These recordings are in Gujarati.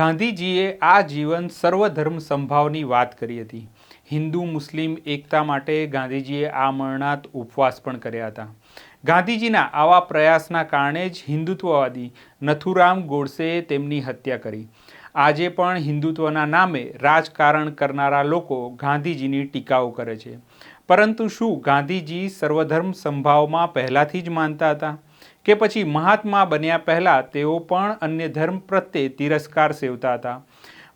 ગાંધીજીએ આ જીવન સર્વધર્મ સંભાવની વાત કરી હતી. હિન્દુ, મુસ્લિમ, એકતા માટે ગાંધીજીએ આ મરણાત ઉપવાસ પણ કર્યા હતા. ગાંધીજીના આવા પ્રયાસના કારણે જ હિન્દુત્વવાદી નથુરામ ગોડસેએ તેમની હત્યા કરી. આજે પણ હિન્દુત્વના નામે રાજકારણ કરનારા લોકો ગાંધીજીની ટીકાઓ કરે છે. પરંતુ શું ગાંધીજી સર્વધર્મ સંભાવમાં પહેલાંથી જ માનતા હતા? કે પછી મહાત્મા બન્યા પહેલાં તેઓ પણ અન્ય ધર્મ પ્રત્યે તિરસ્કાર સેવતા હતા.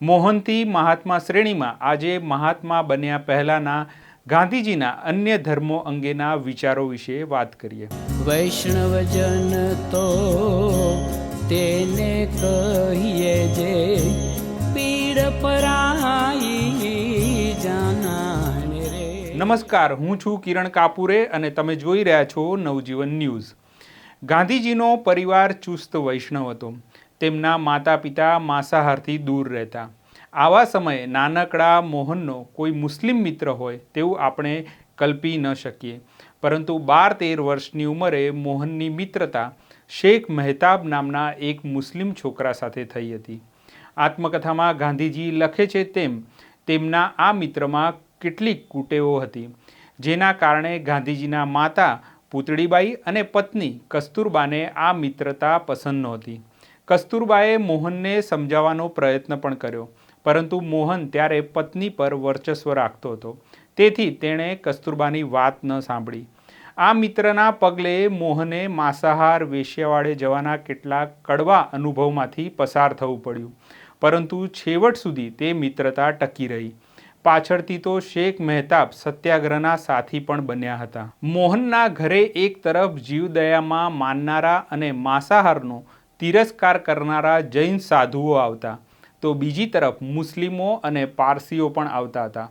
મોહનથી મહાત્મા શ્રેણીમાં આજે મહાત્મા બન્યા પહેલાંના ગાંધીજીના અન્ય ધર્મો અંગેના વિચારો વિશે વાત કરીએ. વૈષ્ણવજન તો તેને કહીએ જે પીડ પરાઈ નમસ્કાર હું છું કિરણ કાપુરે અને તમે જોઈ રહ્યા છો નવજીવન ન્યૂઝ. ગાંધીજીનો પરિવાર ચુસ્ત વૈષ્ણવ હતો. તેમના માતા પિતા માંસાહારથી દૂર રહેતા. આવા સમયે નાનકડા મોહનનો કોઈ મુસ્લિમ મિત્ર હોય તેવું આપણે કલ્પી ન શકીએ. પરંતુ બાર તેર વર્ષની ઉંમરે મોહનની મિત્રતા શેખ મહેતાબ નામના એક મુસ્લિમ છોકરા સાથે થઈ હતી. આત્મકથામાં ગાંધીજી લખે છે તેમ, તેમના આ મિત્રમાં કેટલીક કુટેવો હતી. જેના કારણે ગાંધીજીના માતા પૂતળીબાઈ અને પત્ની કસ્તુરબાને આ મિત્રતા પસંદ નહોતી. કસ્તુરબાએ મોહનને સમજાવવાનો પ્રયત્ન પણ કર્યો, પરંતુ મોહન ત્યારે પત્ની પર વર્ચસ્વ રાખતો હતો. તેથી તેણે કસ્તુરબાની વાત ન સાંભળી. આ મિત્રના પગલે મોહને માંસાહાર વેશ્યાવાડે જવાના કેટલાક કડવા અનુભવમાંથી પસાર થવું પડ્યું, પરંતુ છેવટ સુધી તે મિત્રતા ટકી રહી. પાછળથી તો શેખ મહેતાબ સત્યાગ્રહના સાથી પણ બન્યા હતા. મોહનના ઘરે એક તરફ જીવદયામાં માનનારા અને માંસાહારનો તિરસ્કાર કરનારા જૈન સાધુઓ આવતા, તો બીજી તરફ મુસ્લિમો અને પારસીઓ પણ આવતા હતા.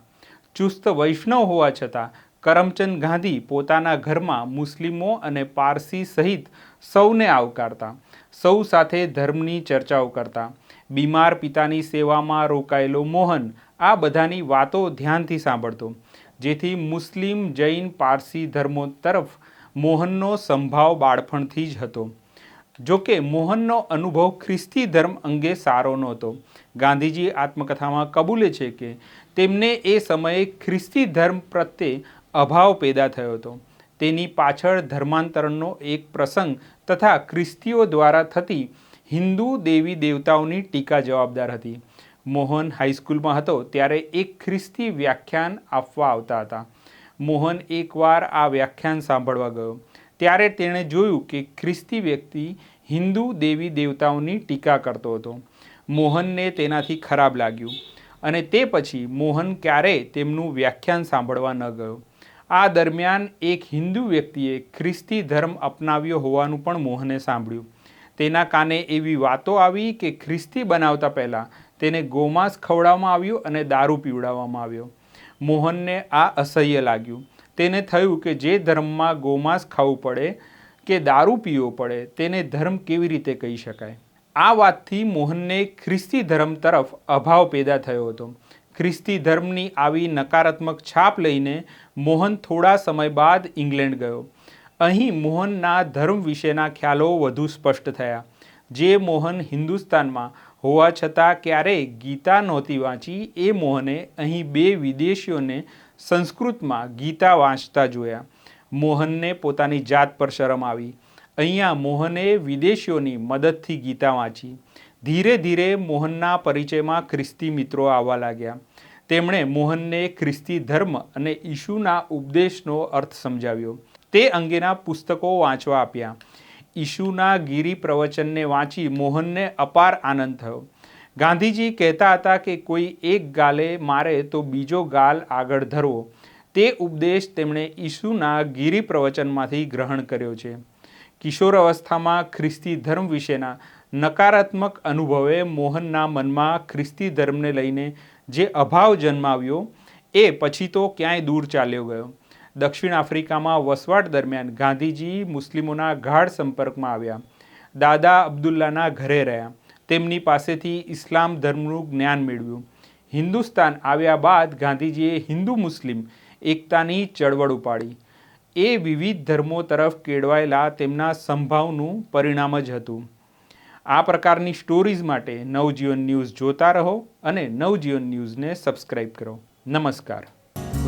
ચુસ્ત વૈષ્ણવ હોવા છતાં, કરમચંદ ગાંધી પોતાના ઘરમાં મુસ્લિમો અને પારસી સહિત સૌને આવકારતા, સૌ સાથે ધર્મની ચર્ચાઓ કરતા. બીમાર પિતાની સેવામાં રોકાયેલો મોહન આ બધાની વાતો ધ્યાનથી સાંભળતો. જેથી મુસ્લિમ જૈન પારસી ધર્મો તરફ મોહનનો સંભાવ બાળપણથી જ હતો. જોકે મોહનનો અનુભવ ખ્રિસ્તી ધર્મ અંગે સારો નહોતો. ગાંધીજી આત્મકથામાં કબૂલે છે કે તેમને એ સમયે ખ્રિસ્તી ધર્મ પ્રત્યે અભાવ પેદા થયો હતો. તેની પાછળ ધર્માંતરણનો એક પ્રસંગ તથા ખ્રિસ્તીઓ દ્વારા થતી હિન્દુ દેવી દેવતાઓની ટીકા જવાબદાર હતી. મોહન હાઈસ્કૂલમાં હતો ત્યારે એક ખ્રિસ્તી વ્યાખ્યાન આપવા આવતા હતા. મોહન એકવાર આ વ્યાખ્યાન સાંભળવા ગયો. ત્યારે તેણે જોયું કે ખ્રિસ્તી વ્યક્તિ હિન્દુ દેવી દેવતાઓની ટીકા કરતો હતો. મોહનને તેનાથી ખરાબ લાગ્યું અને તે પછી મોહન ક્યારેય તેમનું વ્યાખ્યાન સાંભળવા ન ગયો. આ દરમિયાન એક હિન્દુ વ્યક્તિએ ખ્રિસ્તી ધર્મ અપનાવ્યો હોવાનું પણ મોહને સાંભળ્યું. તેના કાને એવી વાતો આવી કે ખ્રિસ્તી બનાવતા પહેલાં તેને ગોમાંસ ખવડાવવામાં આવ્યું અને દારૂ પીવડાવવામાં આવ્યો. મોહનને આ અસહ્ય લાગ્યું. તેને થયું કે જે ધર્મમાં ગોમાંસ ખાવું પડે કે દારૂ પીવો પડે તેને ધર્મ કેવી રીતે કહી શકાય? આ વાતથી મોહનને ખ્રિસ્તી ધર્મ તરફ અભાવ પેદા થયો હતો. ખ્રિસ્તી ધર્મની આવી નકારાત્મક છાપ લઈને મોહન થોડા સમય બાદ ઇંગ્લેન્ડ ગયો. અહીં મોહનના ધર્મ વિશેના ખ્યાલો વધુ સ્પષ્ટ થયા. જે મોહન હિન્દુસ્તાનમાં હોવા છતાં ક્યારેય ગીતા નહોતી વાંચી, એ મોહને અહીં બે વિદેશીઓને સંસ્કૃતમાં ગીતા વાંચતા જોયા. મોહનને પોતાની જાત પર શરમ આવી. અહીંયા મોહને વિદેશીઓની મદદથી ગીતા વાંચી. ધીરે ધીરે મોહનના પરિચયમાં ખ્રિસ્તી મિત્રો આવવા લાગ્યા. તેમણે મોહનને ખ્રિસ્તી ધર્મ અને ઈશુના ઉપદેશનો અર્થ સમજાવ્યો. તે અંગેના પુસ્તકો વાંચવા આપ્યા. ઈશુના ગીરી પ્રવચનને વાંચી મોહનને અપાર આનંદ થયો. ગાંધીજી કહેતા હતા કે કોઈ એક ગાલે મારે તો બીજો ગાલ આગળ ધરવો. તે ઉપદેશ તેમણે ઈશુના ગીરી પ્રવચનમાંથી ગ્રહણ કર્યો છે. કિશોર અવસ્થામાં ખ્રિસ્તી ધર્મ વિશેના નકારાત્મક અનુભવે મોહનના મનમાં ખ્રિસ્તી ધર્મને લઈને જે અભાવ જન્માવ્યો, એ પછી તો ક્યાંય દૂર ચાલ્યો ગયો. દક્ષિણ આફ્રિકામાં વસવાટ દરમિયાન ગાંધીજી મુસ્લિમોના ગાઢ સંપર્કમાં આવ્યા. દાદા અબ્દુલ્લાના ઘરે રહ્યા. તેમની પાસેથી ઇસ્લામ ધર્મનું જ્ઞાન મેળવ્યું. હિન્દુસ્તાન આવ્યા બાદ ગાંધીજીએ હિન્દુ મુસ્લિમ એકતાની ચળવળ ઉપાડી. એ વિવિધ ધર્મો તરફ કેળવાયેલા તેમના સંભાવનું પરિણામ જ હતું. આ પ્રકારની સ્ટોરીઝ માટે નવજીવન ન્યૂઝ જોતા રહો અને નવજીવન ન્યૂઝને સબસ્ક્રાઈબ કરો. નમસ્કાર.